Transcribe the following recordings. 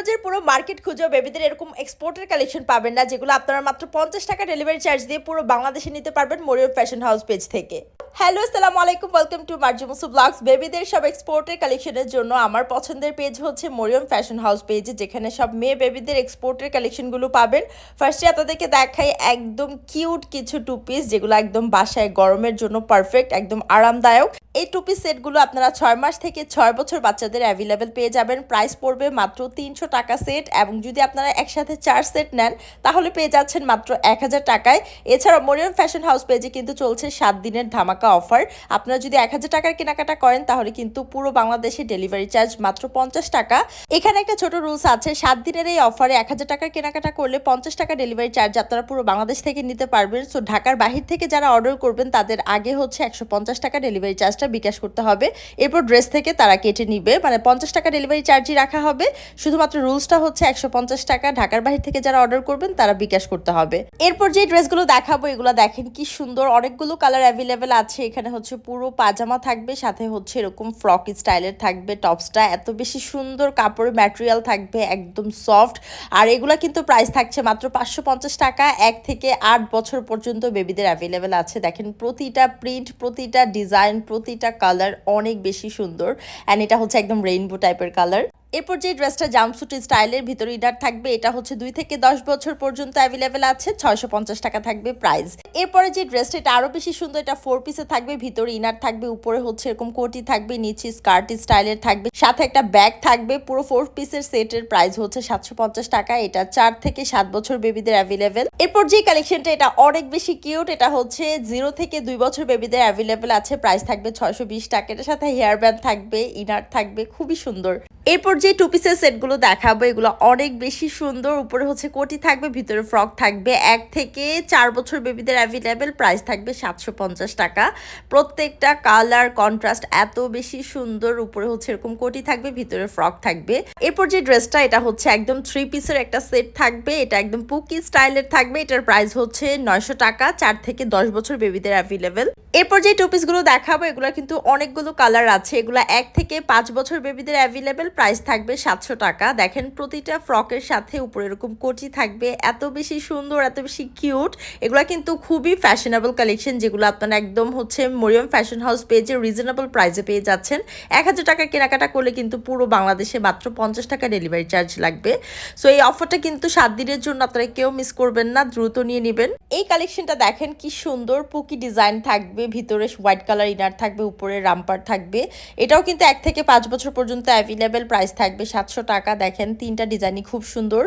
বাজার পুরো মার্কেট খুঁজেও বেবিদের এরকম এক্সপোর্টের কালেকশন পাবেন না, যেগুলো আপনারা মাত্র পঞ্চাশ টাকা ডেলিভারি চার্জ দিয়ে পুরো বাংলাদেশে নিতে পারবেন মরিয়র ফ্যাশন হাউস পেজ থেকে। হ্যালো আসসালামু আলাইকুম ওয়েলকাম টু মার্জুমুসু ব্লগস বেবিদের সব এক্সপোর্টের কালেকশনের জন্য আমার পছন্দের পেজ হচ্ছে মরিয়ম ফ্যাশন হাউস পেজ যেখানে সব মেয়ে বেবিদের এক্সপোর্টের কালেকশনগুলো পাবেন। ফার্স্টে আপনাদেরকে দেখাই একদম কিউট কিছু টু পিস যেগুলো একদম বাসায় গরমের জন্য পারফেক্ট একদম আরামদায়ক। এই টুপি সেটগুলো আপনারা ছয় মাস থেকে ছয় বছর বাচ্চাদের অ্যাভেলেবেল পেয়ে যাবেন। প্রাইস পড়বে মাত্র তিনশো টাকা সেট এবং যদি আপনারা একসাথে চার সেট নেন, তাহলে পেয়ে যাচ্ছেন মাত্র এক হাজার টাকায়। এছাড়া মরিয়ম ফ্যাশন হাউস পেজে কিন্তু চলছে সাত দিনের ধামাকা অফার আপনারা যদি এক হাজার টাকার কেনাকাটা করেন, তাহলে কিন্তু পুরো বাংলাদেশে ডেলিভারি চার্জ মাত্র পঞ্চাশ টাকা। এখানে একটা ছোট রুলস আছে, সাত দিনের এই অফারে এক হাজার টাকার কেনাকাটা করলে পঞ্চাশ টাকা ডেলিভারি চার্জ আপনারা পুরো বাংলাদেশ থেকে নিতে পারবেন। সো ঢাকার বাহির থেকে যারা অর্ডার করবেন, তাদের আগে হচ্ছে একশো পঞ্চাশ টাকা ডেলিভারি চার্জটা বিকাশ করতে হবে। এরপর ড্রেস থেকে তারা কেটে নিবে। মানে পঞ্চাশ টাকা ডেলিভারি চার্জই রাখা হবে। শুধুমাত্র রুলসটা হচ্ছে একশো পঞ্চাশ টাকা। ঢাকার বাহির থেকে যারা অর্ডার করবেন, তারা বিকাশ করতে হবে। এরপর যে ড্রেসগুলো দেখাবো, এগুলো দেখেন কি সুন্দর। অনেকগুলো কালার অ্যাভেলেবেল আছে। এখানে হচ্ছে পুরো পাজামা থাকবে, সাথে হচ্ছে এরকম ফ্রক স্টাইলের থাকবে, টপসটা। এত বেশি সুন্দর কাপড়ের ম্যাটেরিয়াল থাকবে, একদম সফট আর এগুলো কিন্তু প্রাইস থাকছে মাত্র পাঁচশো পঞ্চাশ টাকা। এক থেকে আট বছর পর্যন্ত বেবিদের অ্যাভেলেবেল আছে। দেখেন প্রতিটা প্রিন্ট প্রতিটা ডিজাইন প্রতিটা কালার অনেক বেশি সুন্দর অ্যান্ড এটা হচ্ছে একদম রেইনবো টাইপের কালার এরপর যে ড্রেসটা জাম্পসুট স্টাইলের ভিতরে ইনার থাকবে, এটা হচ্ছে দুই থেকে দশ বছর পর্যন্ত অ্যাভেলেবেল আছে, ছয়শো পঞ্চাশ টাকা থাকবে প্রাইস এরপরে যে ড্রেসটা, এটা আরও বেশি সুন্দর, এটা ফোর পিসে থাকবে, ভিতরে ইনার থাকবে, উপরে হচ্ছে এরকম কোটি থাকবে, নিচে স্কার্ট স্টাইলের থাকবে, সাথে একটা ব্যাগ থাকবে, পুরো ফোর পিসের সেটের প্রাইস হচ্ছে সাতশো পঞ্চাশ টাকা, এটা চার থেকে সাত বছর বেবিদের অ্যাভেলেবেল এরপর যে কালেকশনটা এটা অনেক বেশি কিউট এটা হচ্ছে জিরো থেকে দুই বছর বেবিদের অ্যাভেলেবেল আছে প্রাইস থাকবে ছয়শো বিশ টাকা, এটার সাথে হেয়ার ব্যান্ড থাকবে ইনার থাকবে, খুবই সুন্দর। এরপর যে টু পিসের সেটগুলো দেখাবো, এগুলো অনেক বেশি সুন্দর। উপরে হচ্ছে কোটি থাকবে, ভিতরে ফ্রক থাকবে। এক থেকে চার বছর বেবিদের অ্যাভেলেবেল প্রাইস থাকবে সাতশো পঞ্চাশ টাকা। প্রত্যেকটা কালার কন্ট্রাস্ট এত বেশি সুন্দর, উপরে হচ্ছে এরকম কোটি থাকবে, ভিতরে ফ্রক থাকবে। এরপর যে ড্রেসটা এটা হচ্ছে একদম থ্রি পিসের একটা সেট থাকবে। এটা একদম পুকি স্টাইলের থাকবে। এটার প্রাইস হচ্ছে নয়শো টাকা, চার থেকে দশ বছর বেবিদের অ্যাভেলেবেল এরপর যে টু পিসগুলো দেখাবো এগুলো কিন্তু অনেকগুলো কালার আছে। এগুলো এক থেকে পাঁচ বছর বেবিদের অ্যাভেলেবেল প্রাইস থাকবে সাতশো টাকা। দেখেন প্রতিটা ফ্রকের সাথে উপরে এরকম কোটি থাকবে। এত বেশি সুন্দর, এত বেশি কিউট। এগুলো কিন্তু খুবই ফ্যাশনেবল কালেকশন যেগুলো আপনারা একদম হচ্ছে মরিয়ম ফ্যাশন হাউস পেজে রিজনেবল প্রাইসে পেয়ে যাচ্ছেন। এক হাজার টাকা কেনাকাটা করলে কিন্তু পুরো বাংলাদেশে মাত্র পঞ্চাশ টাকা ডেলিভারি চার্জ লাগবে। সো এই অফারটা কিন্তু সাত দিনের জন্য আপনারা কেউ মিস করবেন না, দ্রুত নিয়ে নেবেন। এই কালেকশনটা দেখেন কি সুন্দর, পুকি ডিজাইন থাকবে, ভিতরে হোয়াইট কালার ইনার থাকবে, উপরে রামপার থাকবে। এটাও কিন্তু এক থেকে পাঁচ বছর পর্যন্ত অ্যাভেলেবেল প্রাইস থাকবে সাতশো টাকা। দেখেন, তিনটা ডিজাইনই খুব সুন্দর।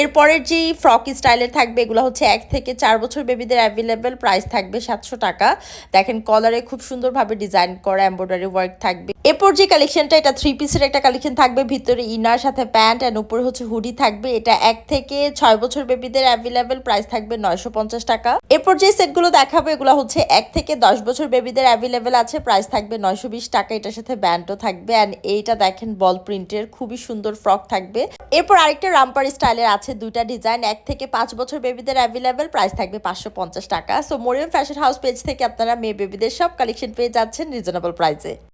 এরপরের যেই ফ্রক স্টাইলের থাকবে, এগুলো হচ্ছে এক থেকে চার বছর বেবিদের অ্যাভেলেবেল প্রাইস থাকবে সাতশো টাকা। দেখেন কলারে খুব সুন্দরভাবে ডিজাইন করা এম্ব্রয়ডারি ওয়ার্ক থাকবে। এরপর যে কালেকশনটা এটা থ্রি পিসের একটা কালেকশন থাকবে। ভিতরে ইনার সাথে প্যান্ট অ্যান্ড উপরে হচ্ছে হুডি থাকবে। এটা এক থেকে ছয় বছর বেবিদের অ্যাভেলেবেল প্রাইস থাকবে নয়শো পঞ্চাশ টাকা। এরপর যে সেটগুলো দেখাবো, এগুলো হচ্ছে এক থেকে দশ বছর বেবিদের অ্যাভেলেবেল আছে। প্রাইস থাকবে নয়শো বিশ টাকা। এটার সাথে ব্যান্ডও থাকবে। অ্যান্ড এইটা দেখেন বল প্রিন্টের খুবই সুন্দর ফ্রক থাকবে। এরপর আরেকটা রামপার স্টাইলের আছে দুইটা ডিজাইন, এক থেকে পাঁচ বছর বেবিদের অ্যাভেলেবেল প্রাইস থাকবে পাঁচশো পঞ্চাশ টাকা। So Mariam fashion house page থেকে আপনারা মেয়ে বেবিদের সব কালেকশন পেয়ে যাচ্ছেন রিজনেবল প্রাইসে